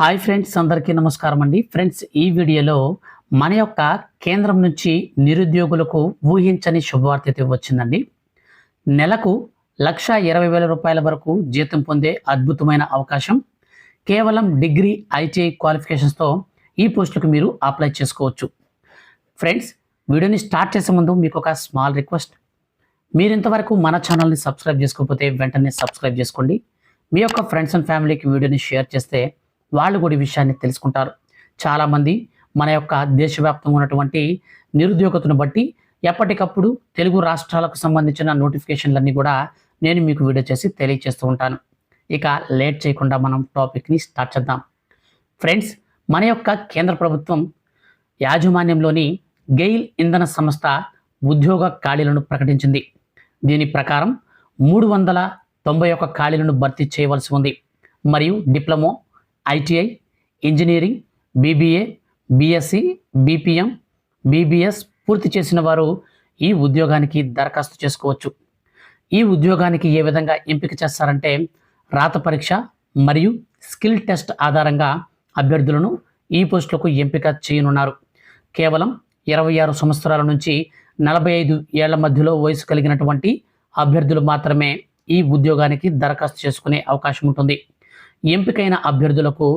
Hi friends అందరికీ నమస్కారం అండి. ఫ్రెండ్స్ ఈ వీడియోలో మన యొక్క కేంద్రం నుంచి నిరుద్యోగులకు ఊహించని శుభవార్త అయితే వచ్చిందండి. నెలకు లక్ష ఇరవై వేల రూపాయల వరకు జీతం పొందే అద్భుతమైన అవకాశం. కేవలం డిగ్రీ ఐటీఐ క్వాలిఫికేషన్స్తో ఈ పోస్టులకు మీరు అప్లై చేసుకోవచ్చు. ఫ్రెండ్స్ వీడియోని స్టార్ట్ చేసే ముందు మీకు ఒక స్మాల్ రిక్వెస్ట్. మీరు ఇంతవరకు మన ఛానల్ని సబ్స్క్రైబ్ చేసుకోకపోతే వెంటనే సబ్స్క్రైబ్ చేసుకోండి. మీ యొక్క ఫ్రెండ్స్ అండ్ ఫ్యామిలీకి వీడియోని షేర్ చేస్తే వాళ్ళు కూడా ఈ విషయాన్ని తెలుసుకుంటారు. చాలామంది మన యొక్క దేశవ్యాప్తంగా ఉన్నటువంటి నిరుద్యోగతను బట్టి ఎప్పటికప్పుడు తెలుగు రాష్ట్రాలకు సంబంధించిన నోటిఫికేషన్లన్నీ కూడా నేను మీకు వీడియో చేసి తెలియజేస్తూ ఉంటాను. ఇక లేట్ చేయకుండా మనం టాపిక్ని స్టార్ట్ చేద్దాం. ఫ్రెండ్స్ మన యొక్క కేంద్ర ప్రభుత్వం యాజమాన్యంలోని గెయిల్ ఇంధన సంస్థ ఉద్యోగ ఖాళీలను ప్రకటించింది. దీని ప్రకారం మూడు వందల తొంభై ఒక్క ఖాళీలను భర్తీ చేయవలసి ఉంది. మరియు diploma ITI engineering BBA BSc BPM BBS పూర్తి చేసిన వారు ఈ ఉద్యోగానికి దరఖాస్తు చేసుకోవచ్చు. ఈ ఉద్యోగానికి ఏ విధంగా ఎంపిక చేస్తారంటే రాత పరీక్ష మరియు స్కిల్ టెస్ట్ ఆధారంగా అభ్యర్థులను ఈ పోస్టులకు ఎంపిక చేయనున్నారు. కేవలం ఇరవై ఆరు సంవత్సరాల నుంచి నలభై ఐదు ఏళ్ళ మధ్యలో వయసు కలిగినటువంటి అభ్యర్థులు మాత్రమే ఈ ఉద్యోగానికి దరఖాస్తు చేసుకునే అవకాశం ఉంటుంది. ఎంపికైన అభ్యర్థులకు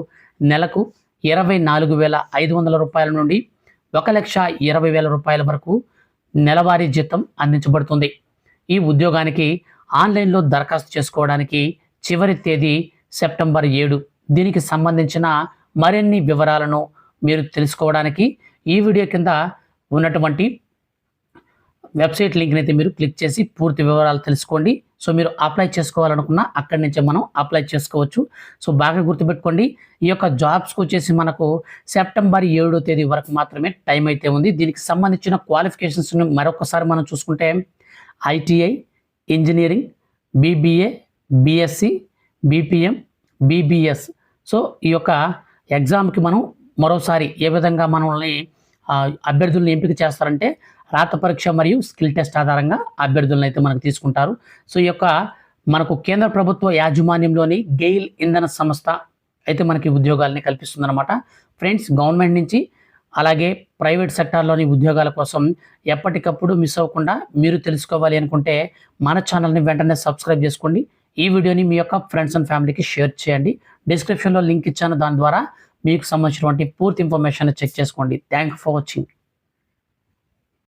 నెలకు ఇరవై నాలుగు వేల ఐదు వందల రూపాయల నుండి ఒక లక్ష ఇరవై వేల రూపాయల వరకు నెలవారీ జీతం అందించబడుతుంది. ఈ ఉద్యోగానికి ఆన్లైన్లో దరఖాస్తు చేసుకోవడానికి చివరి తేదీ సెప్టెంబర్ ఏడు. దీనికి సంబంధించిన మరిన్ని వివరాలను మీరు తెలుసుకోవడానికి ఈ వీడియో కింద ఉన్నటువంటి వెబ్సైట్ లింక్ని అయితే మీరు క్లిక్ చేసి పూర్తి వివరాలు తెలుసుకోండి. సో మీరు అప్లై చేసుకోవాలనుకున్న అక్కడి నుంచే మనం అప్లై చేసుకోవచ్చు. సో బాగా గుర్తుపెట్టుకోండి. ఈ యొక్క జాబ్స్కి వచ్చేసి మనకు సెప్టెంబర్ ఏడో తేదీ వరకు మాత్రమే టైం అయితే ఉంది. దీనికి సంబంధించిన క్వాలిఫికేషన్స్ని మరొకసారి మనం చూసుకుంటే ITI engineering BBA BSc BPM BBS. So ఈ యొక్క ఎగ్జామ్కి మనం మరోసారి ఏ విధంగా మనల్ని అభ్యర్థులను ఎంపిక చేస్తారంటే రాత పరీక్ష మరియు స్కిల్ టెస్ట్ ఆధారంగా అభ్యర్థులను అయితే మనకు తీసుకుంటారు. సో ఈ యొక్క మనకు కేంద్ర ప్రభుత్వ యాజమాన్యంలోని గెయిల్ ఇంధన సంస్థ అయితే మనకి ఉద్యోగాలని కల్పిస్తుందన్నమాట. ఫ్రెండ్స్ గవర్నమెంట్ నుంచి అలాగే ప్రైవేట్ సెక్టార్లోని ఉద్యోగాల కోసం ఎప్పటికప్పుడు మిస్ అవ్వకుండా మీరు తెలుసుకోవాలి అనుకుంటే మన ఛానల్ని వెంటనే సబ్స్క్రైబ్ చేసుకోండి. ఈ వీడియోని మీ యొక్క ఫ్రెండ్స్ అండ్ ఫ్యామిలీకి షేర్ చేయండి. డిస్క్రిప్షన్లో లింక్ ఇచ్చాను. దాని ద్వారా మీకు సంబంధించినటువంటి పూర్తి ఇన్ఫర్మేషన్ చెక్ చేసుకోండి. Thank for watching.